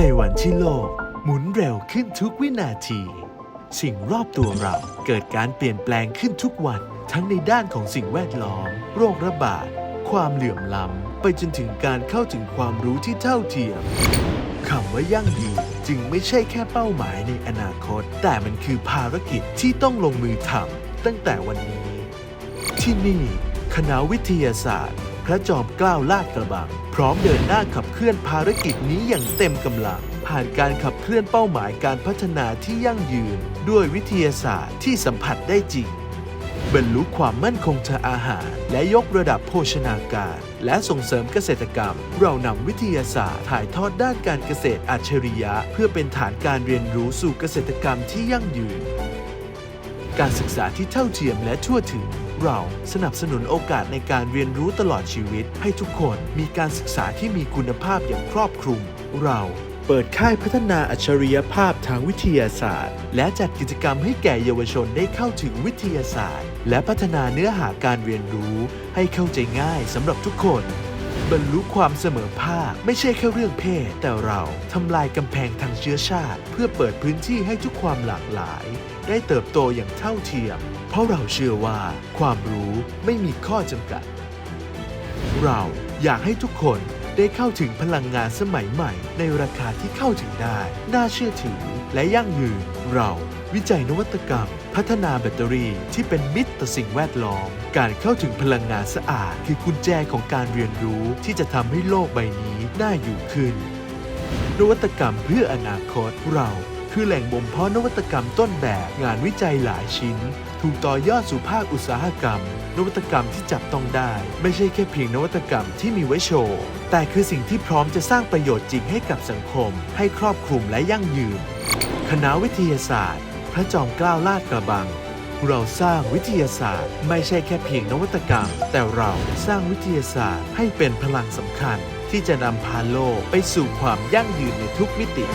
ในวันที่โลกหมุนเร็วขึ้นทุกวินาที สิ่งรอบตัวเราเกิดการเปลี่ยนแปลงขึ้นทุกวัน ทั้งในด้านของสิ่งแวดล้อม โรคระบาด ความเหลื่อมล้ำ ไปจนถึงการเข้าถึงความรู้ที่เท่าเทียมคำว่ายั่งยืนจึงไม่ใช่แค่เป้าหมายในอนาคต แต่มันคือภารกิจที่ต้องลงมือทำตั้งแต่วันนี้ ที่นี่ คณะวิทยาศาสตร์ พระจอมเกล้าลาดกระบัง พร้อมเดินหน้าขับเคลื่อนภารกิจนี้อย่างเต็มกำลัง ผ่านการขับเคลื่อนเป้าหมายการพัฒนาที่ยั่งยืน ด้วยวิทยาศาสตร์ที่สัมผัสได้จริงบรรลุความมั่นคงทางอาหาร และยกระดับโภชนาการ และส่งเสริมเกษตรกรรม เรานำวิทยาศาสตร์ ถ่ายทอดด้านการเกษตรอัจฉริยะ เพื่อเป็นฐานการเรียนรู้สู่เกษตรกรรมที่ยั่งยืน การศึกษาที่เท่าเทียมและทั่วถึง เราสนับสนุนโอกาสในการเรียนรู้ตลอดชีวิต ให้ทุกคนมีการศึกษาที่มีคุณภาพอย่างครอบคลุม เราเปิดค่ายพัฒนาอัจฉริยภาพทางวิทยาศาสตร์ และจัดกิจกรรมให้แก่เยาวชนได้เข้าถึงวิทยาศาสตร์ และพัฒนาเนื้อหาการเรียนรู้ ให้เข้าใจง่ายสำหรับทุกคน บรรลุความเสมอภาค ไม่ใช่แค่เรื่องเพศ แต่เราทำลายกำแพงทางเชื้อชาติ เพื่อเปิดพื้นที่ให้ทุกความหลากหลาย ได้เติบโตอย่างเท่าเทียม เพราะเราเชื่อว่า ความรู้ไม่มีข้อจำกัด เราอยากให้ทุกคน ได้เข้าถึงพลังงานสมัยใหม่ ในราคาที่เข้าถึงได้ น่าเชื่อถือ และยั่งยืน เราวิจัยนวัตกรรม พัฒนาแบตเตอรี่ที่เป็นมิตรต่อสิ่งแวดล้อม การเข้าถึงพลังงานสะอาด คือกุญแจของการเรียนรู้ที่จะทำให้โลกใบนี้น่าอยู่ขึ้น นวัตกรรมเพื่ออนาคตเราคือแหล่งบ่มเพาะนวัตกรรมต้นแบบงานวิจัยหลายชิ้น ถูกต่อยอดสู่ภาคอุตสาหกรรม นวัตกรรมที่จับต้องได้ ไม่ใช่แค่เพียงนวัตกรรมที่มีไว้โชว์ แต่คือสิ่งที่พร้อมจะสร้างประโยชน์จริงให้กับสังคม ให้ครอบคลุมและยั่งยืน คณะวิทยาศาสตร์ พระจอมเกล้าลาดกระบัง เราสร้างวิทยาศาสตร์ ไม่ใช่แค่เพียงนวัตกรรม แต่เราสร้างวิทยาศาสตร์ ให้เป็นพลังสำคัญ ที่จะนำพาโลกไปสู่ความยั่งยืนในทุกมิติ